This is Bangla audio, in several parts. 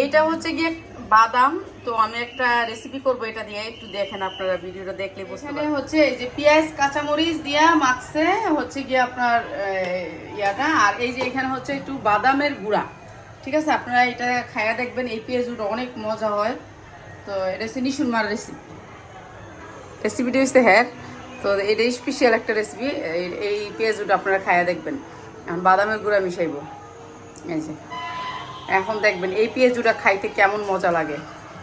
এইটা হচ্ছে গিয়ে বাদাম। তো আমি একটা রেসিপি করব এটা দিয়ে। একটু দেখেন আপনারা ভিডিওটা দেখলে বুঝতে পারবেন। হচ্ছে এই যে পেঁয়াজ কাঁচামরিচ দিয়া মাখছে হচ্ছে গিয়ে আপনার ইয়াটা। আর এই যে এখানে হচ্ছে একটু বাদামের গুঁড়া। ঠিক আছে? আপনারা এটা খায়া দেখবেন এই পেঁয়াজ পেঁয়াজগুলো অনেক মজা হয়। তো এটা হচ্ছে নিশুনমার রেসিপি রেসিপিটা হচ্ছে হ্যার। তো এটা স্পেশাল একটা রেসিপি এই পেঁয়াজ পেঁয়াজগুলো আপনারা খায়া দেখবেন। এখন বাদামের গুঁড়া মিশাইবো। এই যে। এখন দেখবেন, এই পেঁয়াজুটা খাইতে কেমন মজা লাগে।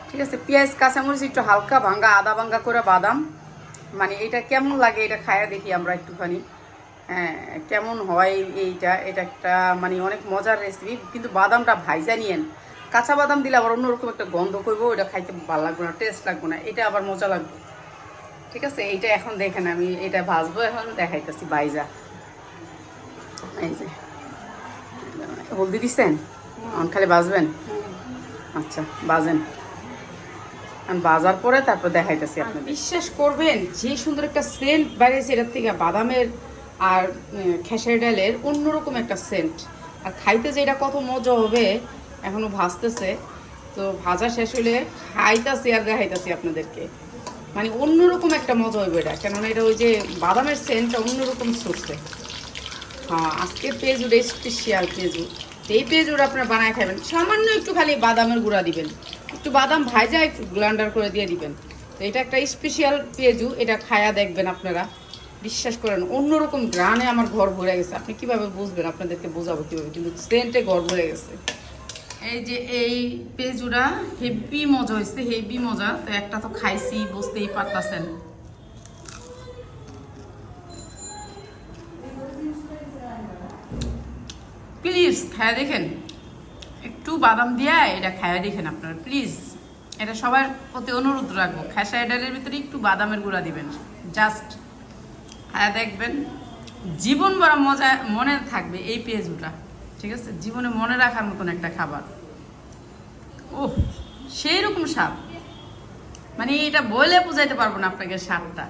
ঠিক আছে, পেঁয়াজ, কাঁচামরিচ একটু হালকা ভাঙ্গা আদা ভাঙ্গা করে বাদাম। মানে এটা কেমন লাগে এটা খায়া দেখি আমরা একটুখানি। হ্যাঁ কেমন হয় এইটা, এটা একটা মানে অনেক মজার রেসিপি কিন্তু বাদামটা ভাইজা নিয়েন। কাঁচা বাদাম দিলে আবার অন্যরকম একটা গন্ধ করব ওটা খাইতে ভালো লাগবে না টেস্ট লাগবে না, এটা আবার মজা লাগবে। ঠিক আছে, এইটা এখন দেখেন আমি এটা ভাজবো, এখন দেখাইতেছি বাইজা এই যে, হলদি দিচ্ছেন এখন খালি বাজবেন? আচ্ছা বাজেন। আমি বাজার পরে তারপর দেখাইতেছি আপনার বিশ্বাস করবেন যে সুন্দর একটা সেন্ট বাইরেছে এটার থেকে বাদামের আর খেসারি ডালের অন্যরকম একটা সেন্ট আর খাইতে যে এটা কত মজা হবে এখনও ভাজতেছে তো ভাজা শেষ হলে খাইতাছি আর দেখাইতাছি আপনাদেরকে। মানে অন্যরকম একটা মজা হইবে এটা কেননা এটা ওই যে বাদামের সেন্টটা অন্যরকম সরছে হ্যাঁ আজকের পেঁয়াজুর স্পেশাল পেঁয়াজু। এই পেঁয়াজুর আপনারা বানায় খাবেন, সামান্য একটু খালি বাদামের গুঁড়া দিবেন। একটু বাদাম ভাজা একটু গ্লান্ডার করে দিয়ে দিবেন। তো এটা একটা স্পেশাল পেঁয়াজু, এটা খায়া দেখবেন আপনারা। বিশ্বাস করেন, অন্যরকম গ্রানে আমার ঘর ভরে গেছে। আপনি কীভাবে বুঝবেন? আপনাদেরকে বোঝাবো কীভাবে, কিন্তু সেন্টে ঘর ভরে গেছে। এই যে এই পেঁয়াজুরা হেভি মজা হয়েছে, হেভি মজা। তো একটা তো খাইছি, বুঝতেই পারতাছেন। প্লিজ খায়া দেখেন। একটু বাদাম দিয়া এটা খায়া দেখেন আপনারা প্লিজ এটা সবার প্রতি অনুরোধ রাখব, খেসারি ডালের ভিতরে একটু বাদামের গুঁড়া দিবেন। জাস্ট খায়া দেখবেন, জীবন বড় মজা, মনে থাকবে এই পেঁয়াজুটা, ঠিক আছে? জীবনে মনে রাখার মতন একটা খাবার। ওহ সেই রকম স্বাদ। মানে এটা বলে বোঝাইতে পারব না আপনাকে স্বাদটা।